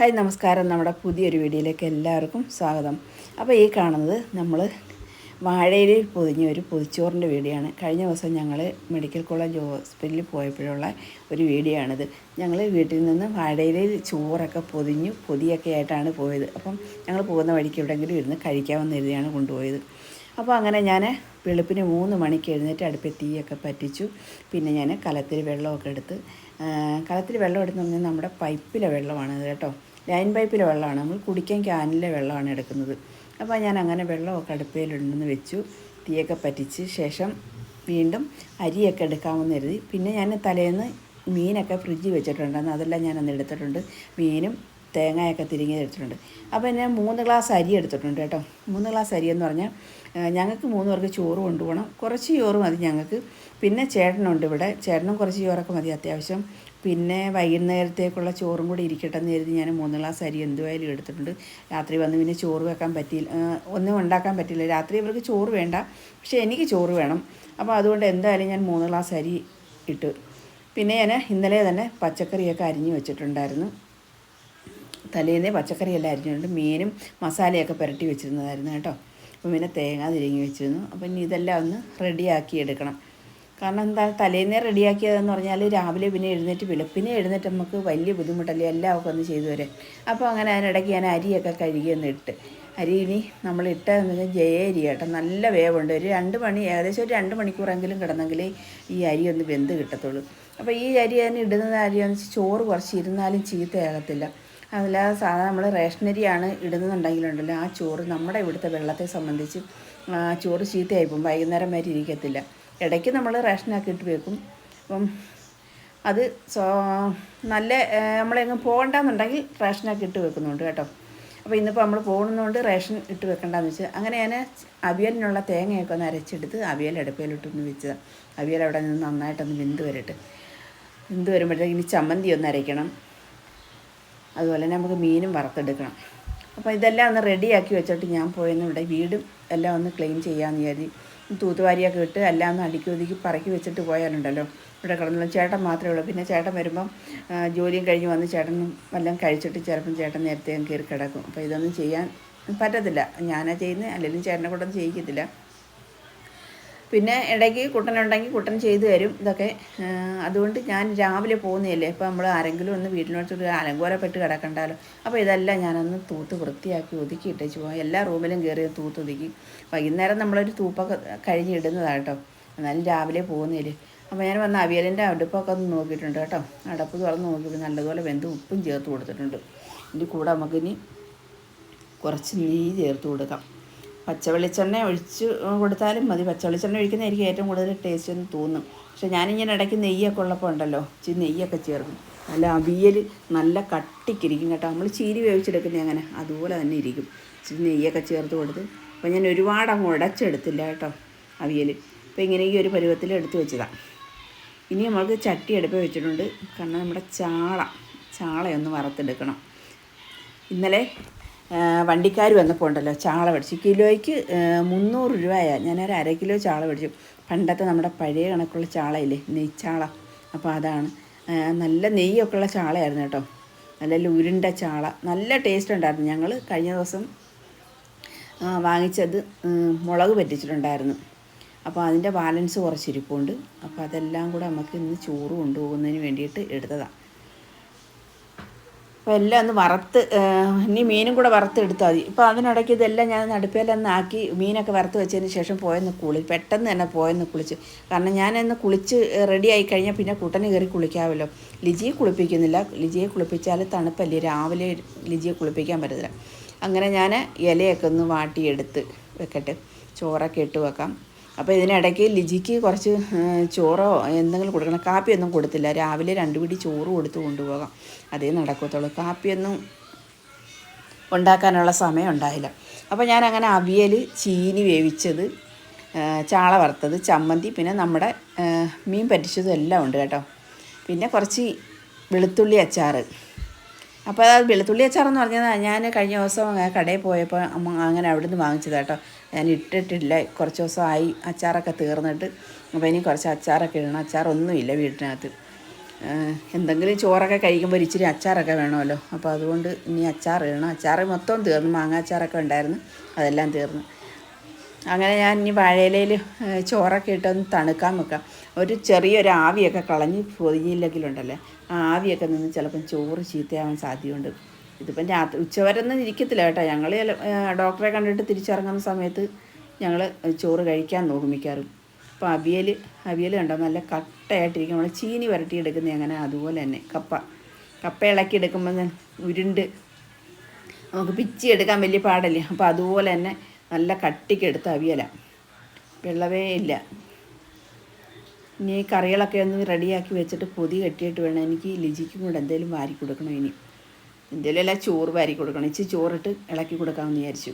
Hi നമസ്കാരം. നമ്മുടെ പുതിയൊരു വീഡിയോയിലേക്ക് എല്ലാവർക്കും സ്വാഗതം. അപ്പോൾ ഈ കാണുന്നത് നമ്മൾ വാഴയിലയിൽ പൊതിഞ്ഞ ഒരു പൊതിച്ചോറിന്റെ വീഡിയോ ആണ് കഴിഞ്ഞ ദിവസം ഞങ്ങൾ മെഡിക്കൽ കോളേജ് ഹോസ്പിറ്റലിൽ പോയപ്പോഴുള്ള ഒരു വീഡിയോ ആണിത് ഞങ്ങൾ വീട്ടിൽ നിന്ന് വാഴയിലയിൽ ചോറൊക്കെ പൊതിഞ്ഞു പൊതിയൊക്കെ ആയിട്ടാണ് പോയത്. അപ്പം ഞങ്ങൾ പോകുന്ന വഴിക്ക് എവിടെയെങ്കിലും ഇരുന്ന് കഴിക്കാമെന്ന് കരുതിയാണ് കൊണ്ടുപോയത്. അപ്പോൾ അങ്ങനെ ഞാൻ വെളുപ്പിന് മൂന്ന് മണിക്ക് എഴുന്നേറ്റ് അടുപ്പിൽ തീയൊക്കെ പറ്റിച്ചു. പിന്നെ ഞാൻ കലത്തിൽ വെള്ളമൊക്കെ എടുത്ത് കലത്തിൽ വെള്ളം എടുത്ത് പറഞ്ഞാൽ നമ്മുടെ പൈപ്പിലെ വെള്ളമാണ് കേട്ടോ. ലൈൻ പൈപ്പിലെ വെള്ളമാണ്. നമ്മൾ കുടിക്കാൻ ക്യാനിലെ വെള്ളമാണ് എടുക്കുന്നത്. അപ്പോൾ ഞാൻ അങ്ങനെ വെള്ളമൊക്കെ അടുപ്പയിലുണ്ടെന്ന് വെച്ചു. തീയൊക്കെ പറ്റിച്ച് ശേഷം വീണ്ടും അരിയൊക്കെ എടുക്കാമെന്ന് കരുതി. പിന്നെ ഞാൻ തലേന്ന് മീനൊക്കെ ഫ്രിഡ്ജിൽ വെച്ചിട്ടുണ്ടായിരുന്നു. അതെല്ലാം ഞാൻ എടുത്തിട്ടുണ്ട്. മീനും തേങ്ങയൊക്കെ തിരിങ്ങി എടുത്തിട്ടുണ്ട്. അപ്പോൾ ഞാൻ മൂന്ന് ഗ്ലാസ് അരി എടുത്തിട്ടുണ്ട് കേട്ടോ. മൂന്ന് ഗ്ലാസ് അരി എന്ന് പറഞ്ഞാൽ ഞങ്ങൾക്ക് മൂന്ന് പേർക്ക് ചോറ് കൊണ്ടുപോകണം. കുറച്ച് ചോറ് മതി ഞങ്ങൾക്ക്. പിന്നെ ചേട്ടനുണ്ട് ഇവിടെ. ചേട്ടനും കുറച്ച് ചോറൊക്കെ മതി അത്യാവശ്യം. പിന്നെ വൈകുന്നേരത്തേക്കുള്ള ചോറും കൂടി ഇരിക്കട്ടെ എന്ന് കരുതി ഞാൻ മൂന്ന് ഗ്ലാസ് അരി എന്തുവായാലും എടുത്തിട്ടുണ്ട്. രാത്രി വന്ന് പിന്നെ ചോറ് വെക്കാൻ പറ്റിയില്ല ഒന്നും ഉണ്ടാക്കാൻ പറ്റില്ല രാത്രി ഇവർക്ക് ചോറ് വേണ്ട പക്ഷേ എനിക്ക് ചോറ് വേണം. അപ്പോൾ അതുകൊണ്ട് എന്തായാലും ഞാൻ മൂന്ന് ഗ്ലാസ് അരി ഇട്ടു പിന്നെ ഞാൻ ഇന്നലെ തന്നെ പച്ചക്കറിയൊക്കെ അരിഞ്ഞു വെച്ചിട്ടുണ്ടായിരുന്നു. തലേന്നേ പച്ചക്കറിയെല്ലാം അരിഞ്ഞിട്ടുണ്ട്. മീനും മസാലയൊക്കെ പുരട്ടി വെച്ചിരുന്നതായിരുന്നു കേട്ടോ. അപ്പോൾ പിന്നെ തേങ്ങ തിരിങ്ങി വെച്ചിരുന്നു. അപ്പം ഇനി ഇതെല്ലാം ഒന്ന് റെഡിയാക്കി എടുക്കണം. കാരണം എന്താ തലേന്നേ റെഡിയാക്കിയതെന്ന് പറഞ്ഞാൽ രാവിലെ പിന്നെ എഴുന്നേറ്റ് വെളുപ്പിനെ എഴുന്നേറ്റ് നമുക്ക് വലിയ ബുദ്ധിമുട്ടല്ലേ എല്ലാം ഒക്കെ ഒന്ന് ചെയ്തു വരാൻ അപ്പോൾ അങ്ങനെ അതിനിടയ്ക്ക് ഞാൻ അരിയൊക്കെ കഴുകിയൊന്ന് ഇട്ട്. അരി ഇനി നമ്മൾ ഇട്ടതെന്ന് വെച്ചാൽ ജയ അരി കേട്ടോ നല്ല വേവുണ്ട്. ഒരു രണ്ട് മണി ഏകദേശം ഒരു രണ്ട് മണിക്കൂറെങ്കിലും കിടന്നെങ്കിലേ ഈ അരി ഒന്ന് വെന്ത് കിട്ടത്തുള്ളൂ. അപ്പോൾ ഈ അരി തന്നെ ഇടുന്നത് അരിയാന്ന് വെച്ചാൽ ചോറ് കുറച്ച് ഇരുന്നാലും ചീത്തയാകത്തില്ല അതല്ലാതെ സാധാരണ നമ്മൾ റേഷനരിയാണ് ഇടുന്നുണ്ടെങ്കിലുണ്ടല്ലോ ആ ചോറ് നമ്മുടെ ഇവിടുത്തെ വെള്ളത്തെ സംബന്ധിച്ച് ചോറ് ചീത്തയായിപ്പോൾ വൈകുന്നേരം വരെ ഇരിക്കത്തില്ല. ഇടയ്ക്ക് നമ്മൾ റേഷൻ ഇട്ട് വെക്കും. അപ്പം അത് സോ നല്ല നമ്മളെങ്ങും പോകണ്ടെന്നുണ്ടെങ്കിൽ റേഷനാക്കി ഇട്ട് വെക്കുന്നുണ്ട് കേട്ടോ. അപ്പോൾ ഇന്നിപ്പോൾ നമ്മൾ പോകുന്നതുകൊണ്ട് റേഷൻ ഇട്ട് വെക്കണ്ടെന്ന് വെച്ചാൽ അങ്ങനെ ഞാൻ അവിയലിനുള്ള തേങ്ങയൊക്കെ ഒന്ന് അരച്ചെടുത്ത് അവിയൽ അടുപ്പയിലിട്ടൊന്ന് വെച്ചത്. അവിയൽ അവിടെ നിന്ന് നന്നായിട്ടൊന്ന് വെന്ത് വരട്ടെ. വെന്ത് വരുമ്പോഴത്തേക്ക് ഇനി ചമ്മന്തി ഒന്ന് അരയ്ക്കണം. അതുപോലെ തന്നെ നമുക്ക് മീനും വറുത്തെടുക്കണം. അപ്പോൾ ഇതെല്ലാം ഒന്ന് റെഡിയാക്കി വെച്ചിട്ട് ഞാൻ പോയെന്ന് ഇവിടെ വീടും എല്ലാം ഒന്ന് ക്ലീൻ ചെയ്യാമെന്ന് കരുതി. തൂത്തുവാരിയൊക്കെ ഇട്ട് എല്ലാം ഒന്ന് അടുക്കി ഒതുക്കി പറക്കി വെച്ചിട്ട് പോയാലുണ്ടല്ലോ. ഇവിടെ കിടന്നുള്ള ചേട്ടൻ മാത്രമേ ഉള്ളൂ. പിന്നെ ചേട്ടൻ വരുമ്പം ജോലിയും കഴിഞ്ഞ് വന്ന് ചേട്ടനും എല്ലാം കഴിച്ചിട്ട് ചിലപ്പം ചേട്ടൻ നേരത്തെ കയറി കിടക്കും. അപ്പോൾ ഇതൊന്നും ചെയ്യാൻ പറ്റത്തില്ല. ഞാനാ ചെയ്യുന്നത്. അല്ലെങ്കിൽ ചേട്ടനെ കൂടെ ഒന്നും ചെയ്യിക്കത്തില്ല. പിന്നെ ഇടയ്ക്ക് കുട്ടനുണ്ടെങ്കിൽ കുട്ടൻ ചെയ്തു തരും ഇതൊക്കെ. അതുകൊണ്ട് ഞാൻ രാവിലെ പോകുന്നതല്ലേ. ഇപ്പോൾ നമ്മൾ ആരെങ്കിലും ഒന്ന് വീട്ടിലോട്ട് അലങ്കോലപ്പെട്ട് കിടക്കണ്ടല്ലോ അപ്പോൾ ഇതെല്ലാം ഞാനൊന്ന് തൂത്ത് വൃത്തിയാക്കി ഒതുക്കി ഇട്ടേച്ച് പോകാം എല്ലാ റൂമിലും കയറി തൂത്ത് ഒതുക്കി. വൈകുന്നേരം നമ്മളൊരു തൂപ്പൊക്കെ കഴിഞ്ഞ് ഇടുന്നതാണ് കേട്ടോ. എന്നാലും രാവിലെ പോകുന്നതിൽ അപ്പോൾ ഞാൻ വന്ന അവിയലിന്റെ അടുപ്പൊക്കെ ഒന്ന് നോക്കിയിട്ടുണ്ട് കേട്ടോ. അടപ്പ് തുറന്ന് നോക്കിയിട്ട് നല്ലതുപോലെ വെന്ത് ഉപ്പും ചേർത്ത് കൊടുത്തിട്ടുണ്ട്. ഇതിന്റെ കൂടെ നമുക്കിനി കുറച്ച് നെയ്യ് ചേർത്ത് കൊടുക്കാം. പച്ച വെളിച്ചെണ്ണ ഒഴിച്ച് കൊടുത്താലും മതി. പച്ച വെളിച്ചെണ്ണ ഒഴിക്കുന്നതായിരിക്കും ഏറ്റവും കൂടുതൽ ടേസ്റ്റ് എന്ന് തോന്നും. പക്ഷെ ഞാനിങ്ങനെ ഇടയ്ക്ക് നെയ്യൊക്കെ ഉള്ളപ്പോൾ ഉണ്ടല്ലോ ഇച്ചിരി നെയ്യൊക്കെ ചേർക്കും. നല്ല അവിയൽ നല്ല കട്ടിക്കിരിക്കും കേട്ടോ. നമ്മൾ ചീരി വേവിച്ചെടുക്കുന്നത് അങ്ങനെ അതുപോലെ തന്നെ ഇരിക്കും. ഇച്ചിരി നെയ്യൊക്കെ ചേർത്ത് കൊടുത്ത്. അപ്പോൾ ഞാൻ ഒരുപാട് അങ്ങ് ഉടച്ചെടുത്തില്ല കേട്ടോ അവിയൽ. അപ്പോൾ ഇങ്ങനെ ഈ ഒരു പരുവത്തിൽ എടുത്തു വെച്ചതാണ് ഇനി നമ്മൾക്ക് ചട്ടി അടുപ്പ് വെച്ചിട്ടുണ്ട്. കാരണം നമ്മുടെ ചാള ചാളയൊന്ന് വറുത്തെടുക്കണം. ഇന്നലെ വണ്ടിക്കാർ വന്നപ്പോൾ ഉണ്ടല്ലോ ചാള മേടിച്ചു. കിലോയ്ക്ക് മുന്നൂറ് രൂപയാണ് ഞാനൊരു അര കിലോ ചാള മേടിച്ചു. പണ്ടത്തെ നമ്മുടെ പഴയ കണക്കുള്ള ചാളയില്ലേ നെയ്ച്ചാള. അപ്പോൾ അതാണ്. നല്ല നെയ്യൊക്കെ ഉള്ള ചാളയായിരുന്നു കേട്ടോ. നല്ല ഉരുണ്ട ചാള. നല്ല ടേസ്റ്റ് ഉണ്ടായിരുന്നു. ഞങ്ങൾ കഴിഞ്ഞ ദിവസം വാങ്ങിച്ചത് മുളക് പറ്റിച്ചിട്ടുണ്ടായിരുന്നു. അപ്പോൾ അതിന്റെ ബാലൻസ് കുറച്ചിരിപ്പുണ്ട്. അപ്പോൾ അതെല്ലാം കൂടെ നമുക്ക് ഇന്ന് ചോറ് കൊണ്ടുപോകുന്നതിന് വേണ്ടിയിട്ട് എടുത്തതാണ് അപ്പോൾ എല്ലാം ഒന്ന് വറുത്ത് ഇനി മീനും കൂടെ വറുത്ത് എടുത്താൽ മതി. ഇപ്പോൾ അതിനിടയ്ക്ക് ഇതെല്ലാം ഞാൻ അടുപ്പയിലൊന്ന് ആക്കി മീനൊക്കെ വറുത്ത് വെച്ചതിന് ശേഷം പോയെന്ന് കുളി പെട്ടെന്ന് തന്നെ പോയെന്ന് കുളിച്ച്. കാരണം ഞാനൊന്ന് കുളിച്ച് റെഡി ആയി കഴിഞ്ഞാൽ പിന്നെ കുട്ടന് കയറി കുളിക്കാമല്ലോ. ലിജിയെ കുളിപ്പിക്കുന്നില്ല. ലിജിയെ കുളിപ്പിച്ചാൽ തണുപ്പല്ലേ. രാവിലെ ലിജിയെ കുളിപ്പിക്കാൻ പറ്റത്തില്ല. അങ്ങനെ ഞാൻ ഇലയൊക്കെ ഒന്ന് വാട്ടിയെടുത്ത് വെക്കട്ടെ. ചോറൊക്കെ ഇട്ട് വെക്കാം. അപ്പോൾ ഇതിനിടയ്ക്ക് ലിജിക്ക് കുറച്ച് ചോറോ എന്തെങ്കിലും കൊടുക്കണം. കാപ്പിയൊന്നും കൊടുത്തില്ല. രാവിലെ രണ്ട് പിടി ചോറ് കൊടുത്ത് കൊണ്ടുപോകാം. അതേ നടക്കത്തുള്ളൂ. കാപ്പിയൊന്നും ഉണ്ടാക്കാനുള്ള സമയം ഉണ്ടായില്ല. അപ്പോൾ ഞാൻ അങ്ങനെ അവിയൽ ചീനി വേവിച്ചത് ചാള വറുത്തത് ചമ്മന്തി പിന്നെ നമ്മുടെ മീൻ പറ്റിച്ചതും എല്ലാം ഉണ്ട് കേട്ടോ. പിന്നെ കുറച്ച് വെളുത്തുള്ളി അച്ചാറ്. അപ്പോൾ അത് വെളുത്തുള്ളി അച്ചാറെന്ന് പറഞ്ഞാൽ ഞാൻ കഴിഞ്ഞ ദിവസം കടയിൽ പോയപ്പോൾ അങ്ങനെ അവിടെ നിന്ന് വാങ്ങിച്ചത് കേട്ടോ. ഞാൻ ഇട്ടിട്ടില്ല. കുറച്ച് ദിവസമായി അച്ചാറൊക്കെ തീർന്നിട്ട്. അപ്പോൾ ഇനി കുറച്ച് അച്ചാറൊക്കെ ഇടണം. അച്ചാറൊന്നുമില്ല വീട്ടിനകത്ത്. എന്തെങ്കിലും ചോറൊക്കെ കഴിക്കുമ്പോൾ ഇച്ചിരി അച്ചാറൊക്കെ വേണമല്ലോ. അപ്പോൾ അതുകൊണ്ട് ഇനി അച്ചാർ ഇടണം. അച്ചാർ മൊത്തം തീർന്നു. മാങ്ങ അച്ചാറൊക്കെ ഉണ്ടായിരുന്നു. അതെല്ലാം തീർന്നു. അങ്ങനെ ഞാൻ ഇനി വാഴയിലയിൽ ചോറൊക്കെ ഇട്ടൊന്ന് തണുക്കാൻ വെക്കാം. ഒരു ചെറിയൊരു ആവിയൊക്കെ കളഞ്ഞ് പൊതിഞ്ഞില്ലെങ്കിലുണ്ടല്ലേ ആ ആവിയൊക്കെ നിന്ന് ചിലപ്പം ചോറ് ചീത്തയാവാൻ സാധ്യതയുണ്ട്. ഇതിപ്പം രാത്രി ഉച്ചവരൊന്നും ഇരിക്കത്തില്ല കേട്ടോ. ഞങ്ങൾ ഡോക്ടറെ കണ്ടിട്ട് തിരിച്ചിറങ്ങുന്ന സമയത്ത് ഞങ്ങൾ ചോറ് കഴിക്കാൻ നോക്കും മിക്കാറും അപ്പോൾ അവിയൽ അവിയൽ കണ്ടോ? നല്ല കട്ടയായിട്ടിരിക്കും. നമ്മൾ ചീനി എടുക്കുന്ന അങ്ങനെ അതുപോലെ തന്നെ. കപ്പ കപ്പ ഇളക്കി എടുക്കുമ്പോൾ ഉരുണ്ട്. നമുക്ക് പിച്ചി എടുക്കാൻ വലിയ പാടല്ലേ? അപ്പോൾ അതുപോലെ തന്നെ നല്ല കട്ടിക്കെടുത്ത് അവിയല. വെള്ളവേ ഇല്ല. ഇനി കറികളൊക്കെ ഒന്ന് റെഡിയാക്കി വെച്ചിട്ട് പൊതി കെട്ടിയിട്ട് വേണം. എനിക്ക് ലിജിക്കും കൂടെ എന്തെങ്കിലും വാരി കൊടുക്കണം ഇനി. എല്ലാം ചോറ് വാരി കൊടുക്കണം. ഇച്ചിരി ചോറിട്ട് ഇളക്കി കൊടുക്കാമെന്ന് വിചാരിച്ചു.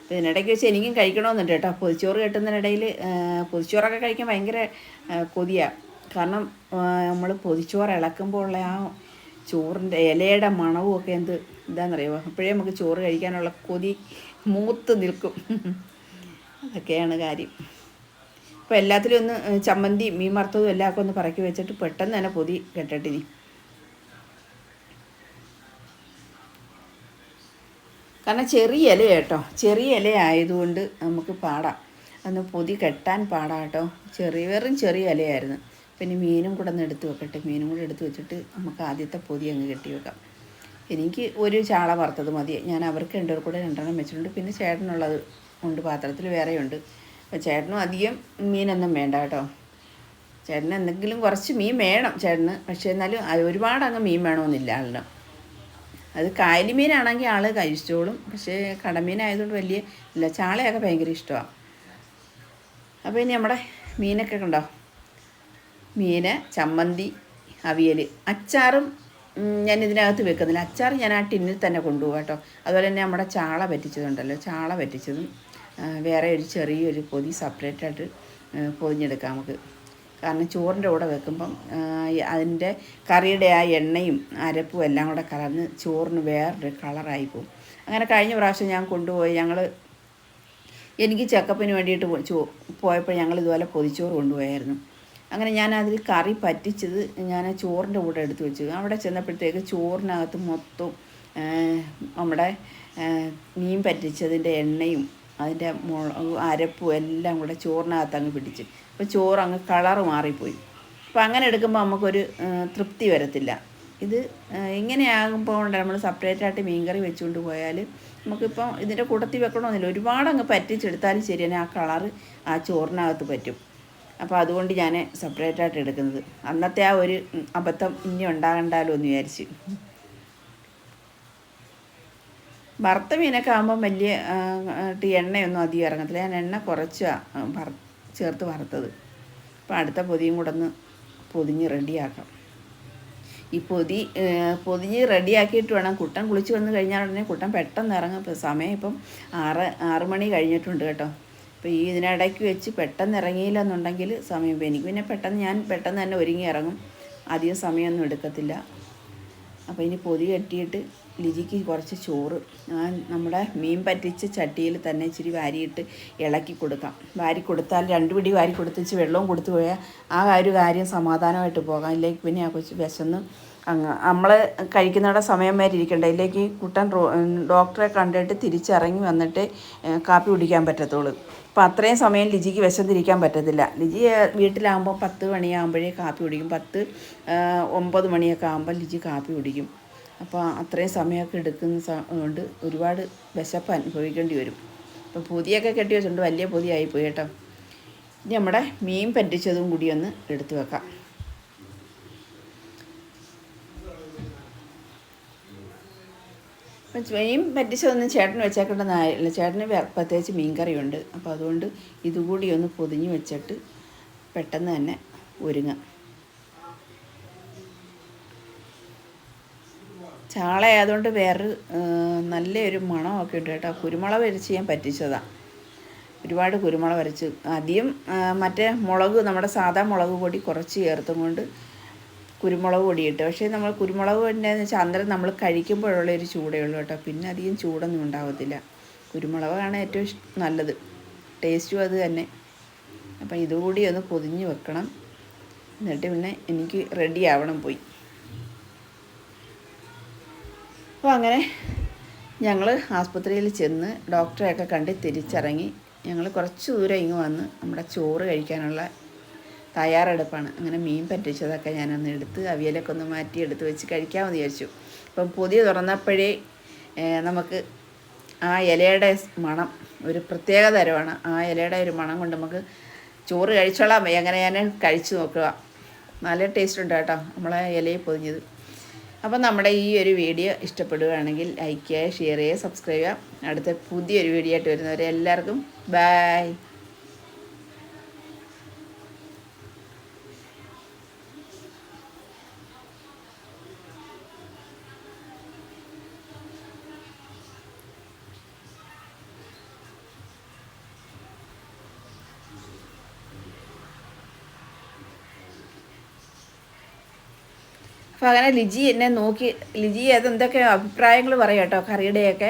അപ്പോൾ ഇതിനിടയ്ക്ക് വെച്ച് എനിക്കും കഴിക്കണമെന്നുണ്ട് കേട്ടോ. പൊതിച്ചോറ് കെട്ടുന്നതിനിടയിൽ പൊതിച്ചോറൊക്കെ കഴിക്കാൻ ഭയങ്കര കൊതിയാണ് കാരണം നമ്മൾ പൊതിച്ചോറ് ഇളക്കുമ്പോൾ ഉള്ള ആ ചോറിന്റെ ഇലയുടെ മണവും ഒക്കെ എന്ത് എന്താണെന്നറിയുമോ അപ്പോഴേ നമുക്ക് ചോറ് കഴിക്കാനുള്ള കൊതി മൂത്ത് നിൽക്കും. അതൊക്കെയാണ് കാര്യം. അപ്പോൾ എല്ലാത്തിലും ഒന്ന് ചമ്മന്തി മീൻ വറുത്തതും എല്ലാം ഒക്കെ ഒന്ന് പറക്കി വെച്ചിട്ട് പെട്ടെന്ന് തന്നെ പൊതി കെട്ടട്ടിനി കാരണം ചെറിയ ഇല കേട്ടോ. ചെറിയ ഇല ആയതുകൊണ്ട് നമുക്ക് പാടാം. അന്ന് പൊതി കെട്ടാൻ പാടാം കേട്ടോ. ചെറിയ വെറും ചെറിയ ഇലയായിരുന്നു. പിന്നെ മീനും കൂടെ ഒന്ന് എടുത്ത് വെക്കട്ടെ. മീനും കൂടെ എടുത്ത് വെച്ചിട്ട് നമുക്ക് ആദ്യത്തെ പൊതി അങ്ങ് കെട്ടി വെക്കാം. എനിക്ക് ഒരു ചാള വറുത്തത് മതി. ഞാൻ അവർക്ക് രണ്ടുപേർ കൂടെ രണ്ടെണ്ണം വെച്ചിട്ടുണ്ട്. പിന്നെ ചേട്ടനുള്ളത് ഉണ്ട് പാത്രത്തിൽ വേറെയുണ്ട്. അപ്പോൾ ചേട്ടനും അധികം മീനൊന്നും വേണ്ട കേട്ടോ. ചേട്ടന് എന്തെങ്കിലും കുറച്ച് മീൻ വേണം ചേട്ടന്. പക്ഷേ എന്നാലും ഒരുപാട് അങ്ങ് മീൻ വേണമെന്നില്ല ആളിന്. അത് കായലി മീനാണെങ്കിൽ ആൾ കഴിച്ചോളും. പക്ഷേ കടമീനായതുകൊണ്ട് വലിയ ഇല്ല ചാളയൊക്കെ ഭയങ്കര ഇഷ്ടമാണ് അപ്പോൾ ഇനി നമ്മുടെ മീനൊക്കെ ഉണ്ടോ മീൻ ചമ്മന്തി അവിയൽ അച്ചാറും ഞാൻ ഇതിനകത്ത് വെക്കുന്നില്ല. അച്ചാർ ഞാൻ ആ ടിന്നിൽ തന്നെ കൊണ്ടുപോകാം കേട്ടോ. അതുപോലെ തന്നെ നമ്മുടെ ചാള പറ്റിച്ചതുണ്ടല്ലോ. ചാള പറ്റിച്ചതും വേറെ ഒരു ചെറിയൊരു പൊതി സെപ്പറേറ്റ് ആയിട്ട് ആ, പൊതിഞ്ഞെടുക്കാം നമുക്ക്. കാരണം ചോറിന്റെ കൂടെ വെക്കുമ്പം അതിന്റെ കറിയുടെ ആ എണ്ണയും അരപ്പും എല്ലാം കൂടെ കലർന്ന് ചോറിന് വേറൊരു കളറായി പോകും അങ്ങനെ കഴിഞ്ഞ പ്രാവശ്യം ഞാൻ കൊണ്ടുപോയി ഞങ്ങൾ എനിക്ക് ചെക്കപ്പിന് വേണ്ടിയിട്ട് പോയപ്പോൾ ഞങ്ങൾ ഇതുപോലെ പൊതിച്ചോറ് കൊണ്ടുപോയായിരുന്നു. അങ്ങനെ ഞാൻ അതിൽ കറി പറ്റിച്ചത് ഞാൻ ചോറിന്റെ കൂടെ എടുത്ത് വെച്ചു. അവിടെ ചെന്നപ്പോഴത്തേക്ക് ചോറിനകത്ത് മൊത്തം നമ്മുടെ മീൻ പറ്റിച്ചതിന്റെ എണ്ണയും അതിന്റെ മുളക് അരപ്പും എല്ലാം കൂടെ ചോറിനകത്ത് അങ്ങ് പിടിച്ച്. അപ്പോൾ ചോറ് അങ്ങ് കളറ് മാറിപ്പോയി. അപ്പോൾ അങ്ങനെ എടുക്കുമ്പോൾ നമുക്കൊരു തൃപ്തി വരത്തില്ല. ഇത് ഇങ്ങനെയാകുമ്പോൾ ഇങ്ങനെയാകുമ്പോൾ നമ്മൾ സെപ്പറേറ്റ് ആയിട്ട് മീൻകറി വെച്ചുകൊണ്ട് പോയാൽ നമുക്കിപ്പം ഇതിന്റെ കൂട്ടത്തിൽ വെക്കണമെന്നില്ല ഒരുപാട് അങ്ങ് പറ്റിച്ചെടുത്താലും ശരി ആ കളറ് ആ ചോറിനകത്ത് പറ്റും. അപ്പോൾ അതുകൊണ്ട് ഞാൻ സെപ്പറേറ്റ് ആയിട്ട് എടുക്കുന്നത്. അന്നത്തെ ആ ഒരു അബദ്ധം ഇനി ഉണ്ടാകണ്ടല്ലോ എന്ന് വിചാരിച്ച്. വറുത്ത മീനൊക്കെ ആകുമ്പം വലിയ എണ്ണയൊന്നും അധികം ഇറങ്ങത്തില്ല. ഞാൻ എണ്ണ കുറച്ച് വറ ചേർത്ത് വറുത്തത്. അപ്പോൾ അടുത്ത പൊതിയും കൂടെ ഒന്ന് പൊതിഞ്ഞ് റെഡിയാക്കാം. ഈ പൊതി പൊതിഞ്ഞ് റെഡിയാക്കിയിട്ട് വേണം കുട്ടൻ കുളിച്ച് വന്ന് കഴിഞ്ഞാൽ ഉടനെ കുട്ടൻ പെട്ടെന്ന് ഇറങ്ങും. ഇപ്പോൾ സമയം ഇപ്പം ആറ് ആറ് മണി കഴിഞ്ഞിട്ടുണ്ട് കേട്ടോ. അപ്പോൾ ഈ ഇതിനിടയ്ക്ക് വെച്ച് പെട്ടെന്ന് ഇറങ്ങിയില്ല എന്നുണ്ടെങ്കിൽ സമയം ഇപ്പോൾ എനിക്ക് പിന്നെ പെട്ടെന്ന് ഞാൻ പെട്ടെന്ന് തന്നെ ഒരുങ്ങി ഇറങ്ങും. അധികം സമയമൊന്നും എടുക്കത്തില്ല. അപ്പോൾ ഇനി പൊതി കെട്ടിയിട്ട് ലിജിക്ക് കുറച്ച് ചോറ് ഞാൻ നമ്മുടെ മീൻ പറ്റിച്ച് ചട്ടിയിൽ തന്നെ ഇച്ചിരി വാരിയിട്ട് ഇളക്കി കൊടുക്കാം. വാരി കൊടുത്താൽ രണ്ട് പിടി വാരി കൊടുത്തിച്ച് വെള്ളവും കൊടുത്തു പോയാൽ ആ ഒരു കാര്യം സമാധാനമായിട്ട് പോകാം. ഇല്ലെങ്കിൽ പിന്നെ ആ കൊച്ചു വിശന്ന് അങ്ങ് നമ്മൾ കഴിക്കുന്നവിടെ സമയം വരെ ഇരിക്കണ്ട. ഇല്ലെങ്കിൽ കുട്ടൻ ഡോക്ടറെ കണ്ടിട്ട് തിരിച്ചിറങ്ങി വന്നിട്ട് കാപ്പി കുടിക്കാൻ പറ്റത്തുള്ളൂ. അപ്പോൾ അത്രയും സമയം ലിജിക്ക് വിശന്നിരിക്കാൻ പറ്റത്തില്ല. ലിജി വീട്ടിലാകുമ്പോൾ പത്ത് മണിയാകുമ്പോഴേ കാപ്പി കുടിക്കും. പത്ത് ഒമ്പത് മണിയൊക്കെ ആകുമ്പോൾ ലിജി കാപ്പി കുടിക്കും. അപ്പോൾ അത്രയും സമയമൊക്കെ എടുക്കുന്ന കൊണ്ട് ഒരുപാട് വിശപ്പ് അനുഭവിക്കേണ്ടി വരും. അപ്പോൾ പൊതിയൊക്കെ കെട്ടി വെച്ചിട്ടുണ്ട് വലിയ പൊതിയായി പോയി കേട്ടോ. ഇനി നമ്മുടെ മീൻ പറ്റിച്ചതും കൂടി ഒന്ന് എടുത്തു വെക്കാം. മീൻ പറ്റിച്ചതൊന്നും ചേട്ടന് വെച്ചേക്കേണ്ടതായില്ല ചേട്ടന് പ്രത്യേകിച്ച് മീൻ കറിയുണ്ട് അപ്പോൾ അതുകൊണ്ട് ഇതുകൂടി ഒന്ന് പൊതിഞ്ഞ് വെച്ചിട്ട് പെട്ടെന്ന് തന്നെ ഒരുങ്ങാം. ചാളയായതുകൊണ്ട് വേറൊരു ആ, നല്ലൊരു മണമൊക്കെ ഉണ്ട് കേട്ടോ. കുരുമുളക് അരച്ച് ഞാൻ പറ്റിച്ചതാണ് ഒരുപാട് കുരുമുളക് അരച്ച് ആദ്യം മറ്റേ മുളക് നമ്മുടെ സാധാ മുളക് പൊടി കുറച്ച് ചേർത്തും കൊണ്ട് കുരുമുളക് പൊടിയിട്ട്. പക്ഷേ നമ്മൾ കുരുമുളക് പൊടിന്റെന്ന് വെച്ചാൽ അന്നേരം നമ്മൾ കഴിക്കുമ്പോഴുള്ള ഒരു ചൂടേ ഉള്ളൂ കേട്ടോ. പിന്നെ അധികം ചൂടൊന്നും ഉണ്ടാവത്തില്ല. കുരുമുളകാണ് ഏറ്റവും നല്ലത്. ടേസ്റ്റും അത് തന്നെ. അപ്പം ഇതുകൂടി ഒന്ന് പൊതിഞ്ഞ് വെക്കണം. എന്നിട്ട് പിന്നെ എനിക്ക് റെഡി ആവണം പോയി. അപ്പോൾ അങ്ങനെ ഞങ്ങൾ ആസ്പത്രിയിൽ ചെന്ന് ഡോക്ടറെയൊക്കെ കണ്ട് തിരിച്ചിറങ്ങി. ഞങ്ങൾ കുറച്ച് ദൂരം ഇങ്ങ് വന്ന് നമ്മുടെ ചോറ് കഴിക്കാനുള്ള തയ്യാറെടുപ്പാണ്. അങ്ങനെ മീൻ പറ്റിച്ചതൊക്കെ ഞാനൊന്ന് എടുത്ത് അവിയലൊക്കെ ഒന്ന് മാറ്റി എടുത്ത് വെച്ച് കഴിക്കാമെന്ന് വിചാരിച്ചു. അപ്പം പുതിയ തുറന്നപ്പോഴേ നമുക്ക് ആ ഇലയുടെ മണം ഒരു പ്രത്യേക തരമാണ്. ആ ഇലയുടെ ഒരു മണം കൊണ്ട് നമുക്ക് ചോറ് കഴിച്ചോളാം. എങ്ങനെ ഞാൻ കഴിച്ചു നോക്കുക. നല്ല ടേസ്റ്റ് ഉണ്ട് കേട്ടോ നമ്മളെ ഇലയിൽ പൊതിഞ്ഞത്. അപ്പം നമ്മുടെ ഈ ഒരു വീഡിയോ ഇഷ്ടപ്പെടുകയാണെങ്കിൽ ലൈക്ക് ചെയ്യുക ഷെയർ ചെയ്യുക സബ്സ്ക്രൈബ് ചെയ്യുക. അടുത്ത പുതിയൊരു വീഡിയോ ആയിട്ട് വരുന്നവരെ എല്ലാവർക്കും ബായ് അപ്പോൾ അങ്ങനെ ലിജി എന്നെ നോക്കി ലിജി അതെന്തൊക്കെ അഭിപ്രായങ്ങൾ പറയാം കേട്ടോ കറിയുടെയൊക്കെ.